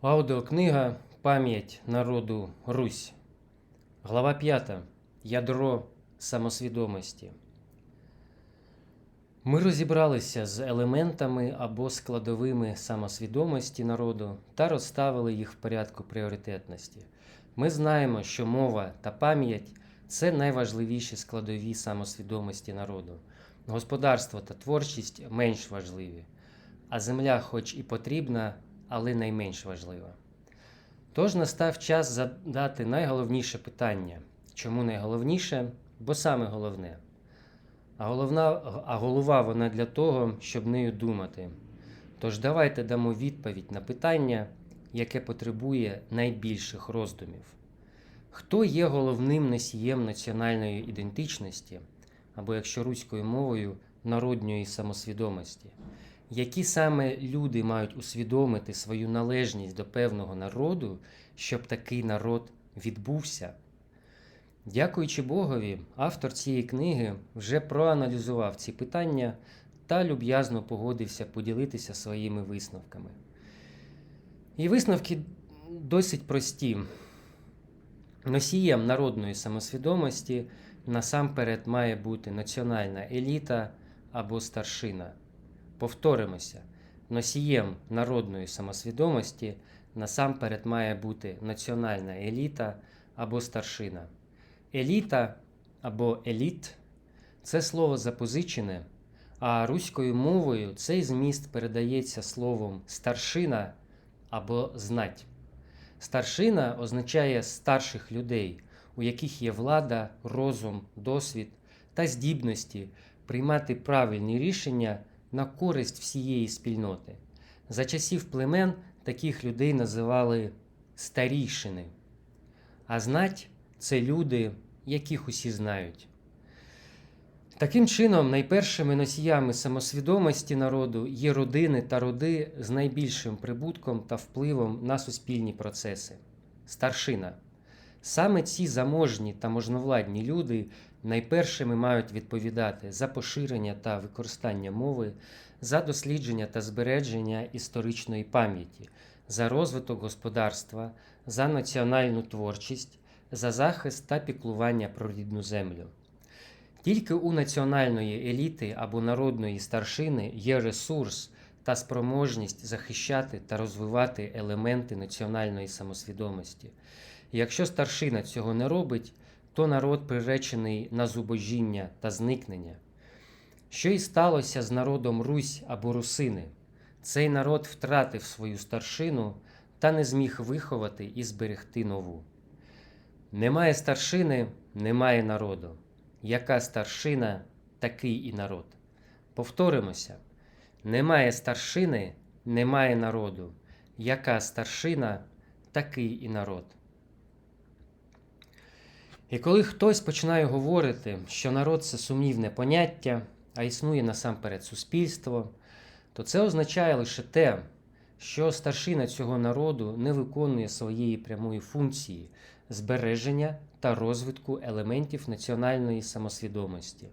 Аудіокнига Пам'ять народу Русь. Глава 5. Ядро самосвідомості. Ми розібралися з елементами або складовими самосвідомості народу та розставили їх в порядку пріоритетності. Ми знаємо, що мова та пам'ять це найважливіші складові самосвідомості народу. Господарство та творчість менш важливі, а земля, хоч і потрібна, але найменш важлива. Тож настав час задати найголовніше питання. Чому найголовніше? Бо саме головне. А, головна, а голова вона для того, щоб нею думати. Тож давайте дамо відповідь на питання, яке потребує найбільших роздумів. Хто є головним носієм національної ідентичності, або, якщо руською мовою, народньої самосвідомості? Які саме люди мають усвідомити свою належність до певного народу, щоб такий народ відбувся? Дякуючи Богові, автор цієї книги вже проаналізував ці питання та люб'язно погодився поділитися своїми висновками. І висновки досить прості. Носієм народної самосвідомості насамперед має бути національна еліта або старшина. Повторимося, носієм народної самосвідомості насамперед має бути національна еліта або старшина. Еліта або еліт це слово запозичене, а руською мовою цей зміст передається словом старшина або знать. Старшина означає старших людей, у яких є влада, розум, досвід та здібності приймати правильні рішення на користь всієї спільноти. За часів племен таких людей називали старійшини, а знать це люди, яких усі знають. Таким чином, найпершими носіями самосвідомості народу є родини та роди з найбільшим прибутком та впливом на суспільні процеси. Старшина. Саме ці заможні та можновладні люди найпершими мають відповідати за поширення та використання мови, за дослідження та збереження історичної пам'яті, за розвиток господарства, за національну творчість, за захист та піклування про рідну землю. Тільки у національної еліти або народної старшини є ресурс та спроможність захищати та розвивати елементи національної самосвідомості. І якщо старшина цього не робить, то народ приречений на зубожіння та зникнення. Що й сталося з народом Русь або Русини? Цей народ втратив свою старшину та не зміг виховати і зберегти нову. Немає старшини, немає народу. Яка старшина, такий і народ. Повторимося: немає старшини, немає народу. Яка старшина, такий і народ. І коли хтось починає говорити, що народ це сумнівне поняття, а існує насамперед суспільство, то це означає лише те, що старшина цього народу не виконує своєї прямої функції збереження та розвитку елементів національної самосвідомості.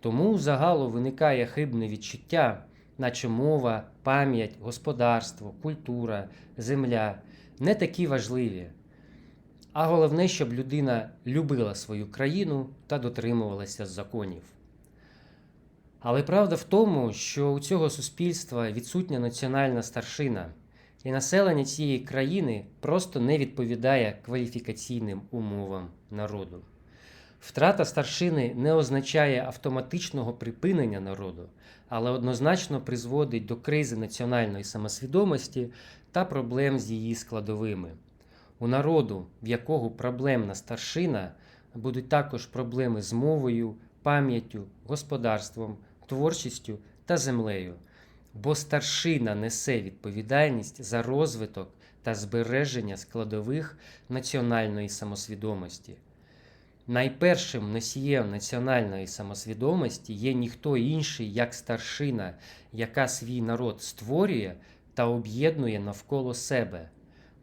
Тому загалу виникає хибне відчуття, наче мова, пам'ять, господарство, культура, земля не такі важливі. А головне, щоб людина любила свою країну та дотримувалася законів. Але правда в тому, що у цього суспільства відсутня національна старшина, і населення цієї країни просто не відповідає кваліфікаційним умовам народу. Втрата старшини не означає автоматичного припинення народу, але однозначно призводить до кризи національної самосвідомості та проблем з її складовими. У народу, в якого проблемна старшина, будуть також проблеми з мовою, пам'яттю, господарством, творчістю та землею, бо старшина несе відповідальність за розвиток та збереження складових національної самосвідомості. Найпершим носієм національної самосвідомості є ніхто інший, як старшина, яка свій народ створює та об'єднує навколо себе.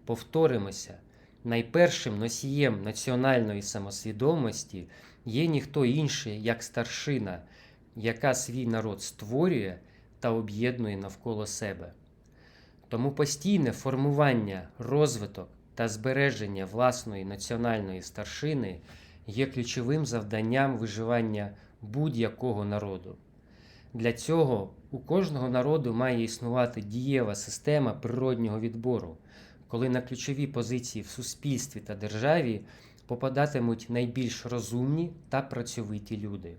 Повторимося, найпершим носієм національної самосвідомості є ніхто інший, як старшина, яка свій народ створює та об'єднує навколо себе. Тому постійне формування, розвиток та збереження власної національної старшини є ключовим завданням виживання будь-якого народу. Для цього у кожного народу має існувати дієва система природнього відбору, коли на ключові позиції в суспільстві та державі попадатимуть найбільш розумні та працьовиті люди.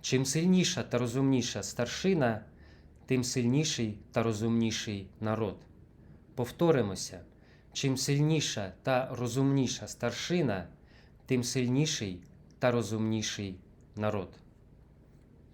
Чим сильніша та розумніша старшина, тим сильніший та розумніший народ. Повторимося, чим сильніша та розумніша старшина, тим сильніший та розумніший народ.